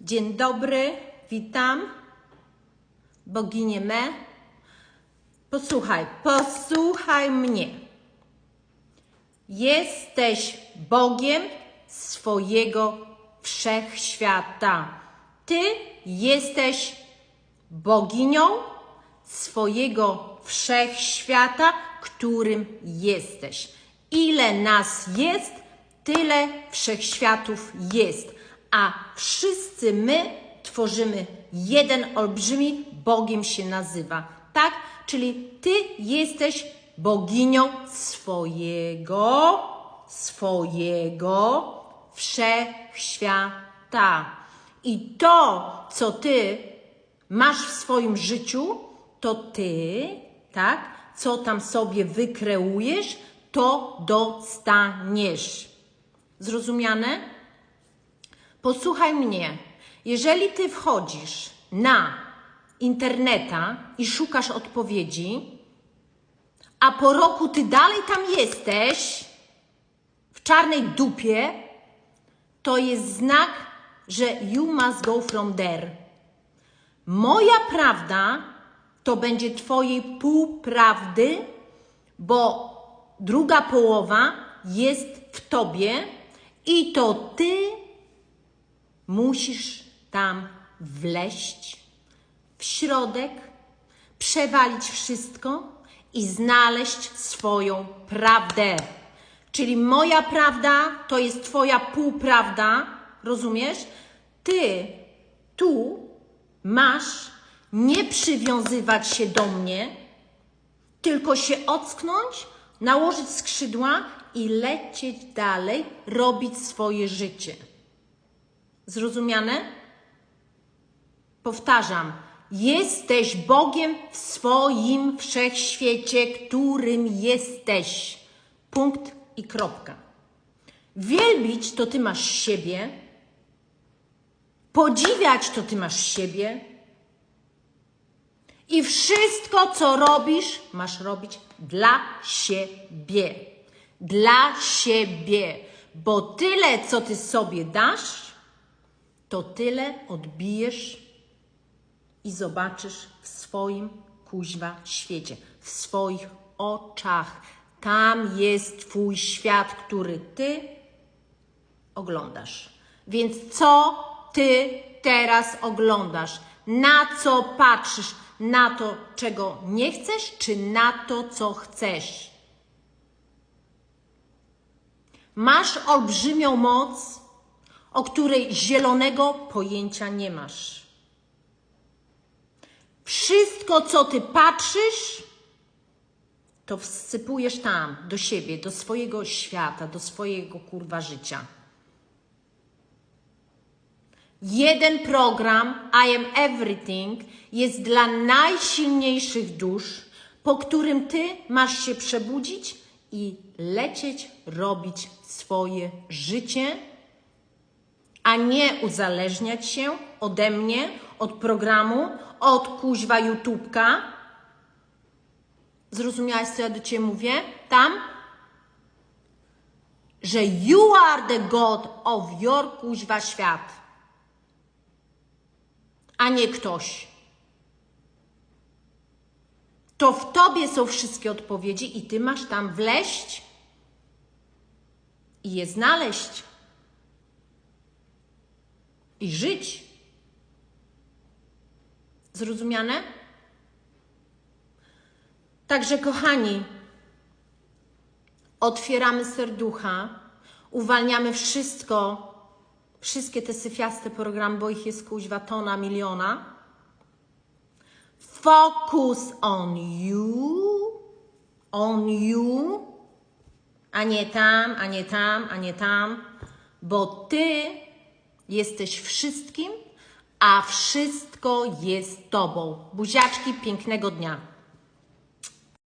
Dzień dobry, witam. Boginie me. Posłuchaj, posłuchaj mnie. Jesteś Bogiem swojego wszechświata. Ty jesteś boginią swojego wszechświata, którym jesteś. Ile nas jest, tyle wszechświatów jest, a wszyscy my tworzymy jeden olbrzymi Bogiem się nazywa. Tak? Czyli ty jesteś boginią swojego, swojego wszechświata. I to, co ty masz w swoim życiu, to ty, tak? Co tam sobie wykreujesz, to dostaniesz. Zrozumiane? Posłuchaj mnie. Jeżeli ty wchodzisz na interneta i szukasz odpowiedzi, a po roku ty dalej tam jesteś, w czarnej dupie, to jest znak, że you must go from there. Moja prawda to będzie Twojej półprawdy, bo druga połowa jest w Tobie i to Ty musisz tam wleść w środek, przewalić wszystko i znaleźć swoją prawdę. Czyli moja prawda to jest Twoja półprawda, rozumiesz? Ty tu masz nie przywiązywać się do mnie, tylko się ocknąć, nałożyć skrzydła i lecieć dalej, robić swoje życie. Zrozumiane? Powtarzam, jesteś Bogiem w swoim wszechświecie, którym jesteś. Punkt i kropka. Wielbić to ty masz siebie, podziwiać to ty masz siebie. I wszystko, co robisz, masz robić dla siebie. Dla siebie. Bo tyle, co ty sobie dasz, to tyle odbijesz i zobaczysz w swoim kuźwa świecie, w swoich oczach. Tam jest Twój świat, który Ty oglądasz. Więc co Ty teraz oglądasz? Na co patrzysz? Na to, czego nie chcesz, czy na to, co chcesz? Masz olbrzymią moc, o której zielonego pojęcia nie masz. Wszystko, co ty patrzysz, to wsypujesz tam, do siebie, do swojego świata, do swojego kurwa życia. Jeden program, I am everything, jest dla najsilniejszych dusz, po którym ty masz się przebudzić i lecieć, robić swoje życie, a nie uzależniać się ode mnie, od programu, od kuźwa YouTubka. Zrozumiałaś, co ja do Ciebie mówię? Tam? Że you are the God of your kuźwa świat. A nie ktoś. To w Tobie są wszystkie odpowiedzi i Ty masz tam wleść i je znaleźć. I żyć. Zrozumiane? Także, kochani, otwieramy serducha, uwalniamy wszystko, wszystkie te syfiaste programy, bo ich jest kuźwa tona, miliona. Focus on you, on you, a nie tam, a nie tam, a nie tam, bo ty jesteś wszystkim, a wszystko jest tobą. Buziaczki, pięknego dnia.